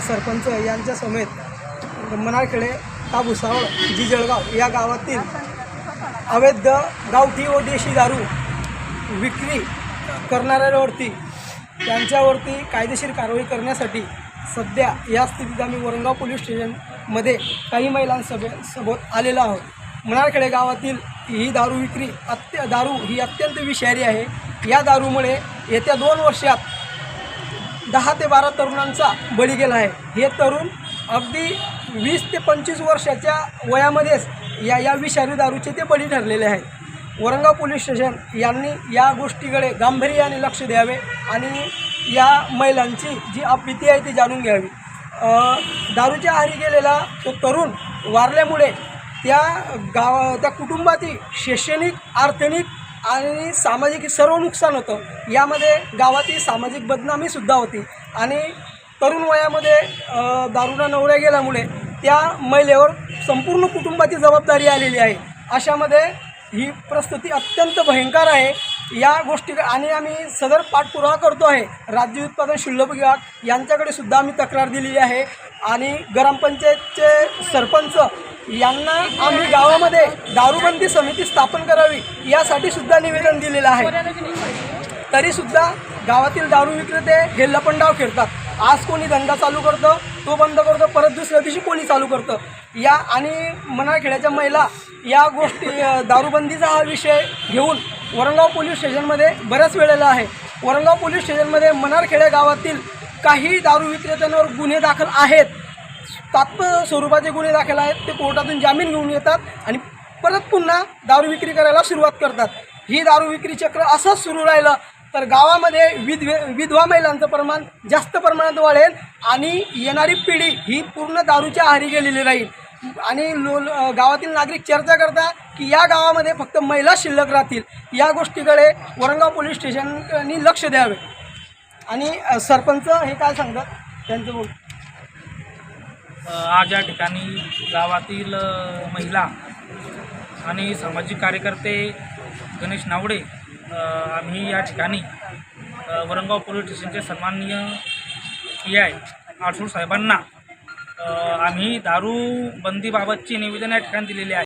सरपंच यांच्या समेत मनाळखेडे ताबुसावळ जिजळगाव जी जळगाव या गावातील अवैध गावठी व देशी दारू विक्री करणाऱ्यांवरती त्यांच्यावरती कायदेशीर कारवाई करण्यासाठी सध्या या स्थितीत आम्ही वरंगाव पोलीस स्टेशनमध्ये काही महिलांसभे सोबत आलेलो आहोत. मनाळखेडे गावातील ही दारू विक्री अत्य दारू ही अत्यंत विषारी आहे. या दारूमुळे येत्या दोन वर्षात दहा ते बारा तरुणांचा बळी गेला आहे. हे तरुण अगदी वीस ते पंचवीस वर्षाच्या वयामध्येच या या विषारी दारूचे ते बळी ठरलेले आहेत. वरंगाव पोलीस स्टेशन यांनी या गोष्टीकडे गांभीर्याने लक्ष द्यावे आणि या महिलांची जी भीती आहे ती जाणून घ्यावी. दारूच्या आहारी गेलेला तो तरुण वारल्यामुळे त्या गाव त्या कुटुंबातील शैक्षणिक आर्थिक आणि सामाजिक सर्व नुकसान होतं. यामध्ये गावाची सामाजिक बदनामीसुद्धा होती. आणि तरुण वयामध्ये दारुणा नवऱ्या गेल्यामुळे त्या महिलेवर संपूर्ण कुटुंबाची जबाबदारी आलेली आहे. अशामध्ये ही प्रस्तुती अत्यंत भयंकर आहे. या गोष्टी आणि आम्ही सदर पाठपुरावा करतो आहे. राज्य उत्पादन शुल्क विभाग यांच्याकडे सुद्धा आम्ही तक्रार दिलेली आहे. आणि ग्रामपंचायतचे सरपंच यांना आम्ही गावामध्ये दारूबंदी समिती स्थापन करावी यासाठी सुद्धा निवेदन दिलेलं आहे. तरीसुद्धा गावातील दारू विक्रेते हे लपंडाव खेळतात. आज कोणी धंदा चालू करतं तो बंद करतो परत दुसऱ्या दिवशी कोणी चालू करतं. या आणि मनाळखेड्याच्या महिला या गोष्टी दारूबंदीचा हा विषय घेऊन वरंगाव पोलीस स्टेशनमध्ये बऱ्याच वेळेला आहे. वरंगाव पोलीस स्टेशनमध्ये मनारखेड्या गावातील काही दारू विक्रेत्यांवर गुन्हे दाखल आहेत. तात्प स्वरूपाचे गुन्हे दाखल आहेत ते कोर्टातून जामीन घेऊन येतात आणि परत पुन्हा दारू विक्री करायला सुरुवात करतात. ही दारू विक्री चक्र असंच सुरू राहिलं तर गावामध्ये विधवे विधवा महिलांचं प्रमाण जास्त प्रमाणात वाढेल आणि येणारी पिढी ही पूर्ण दारूच्या आहारी गेलेली राहील. आणि लो गावातील नागरिक चर्चा करता की या गावामध्ये फक्त महिला शिल्लक राहतील. या गोष्टीकडे वरंगाव पोलीस स्टेशननी लक्ष द्यावे. आणि सरपंच हे काय सांगतात? त्यांचं बोल आज या ठिकाणी गावातील महिला आणि सामाजिक कार्यकर्ते गणेश नावडे आम्ही या ठिकाणी वरंगाव पोलीस स्टेशनचे सन्माननीय पी आय आठसूर साहेबांना आम्ही दारू बंदीबाबतचे निवेदन या ठिकाणी दिलेले आहे.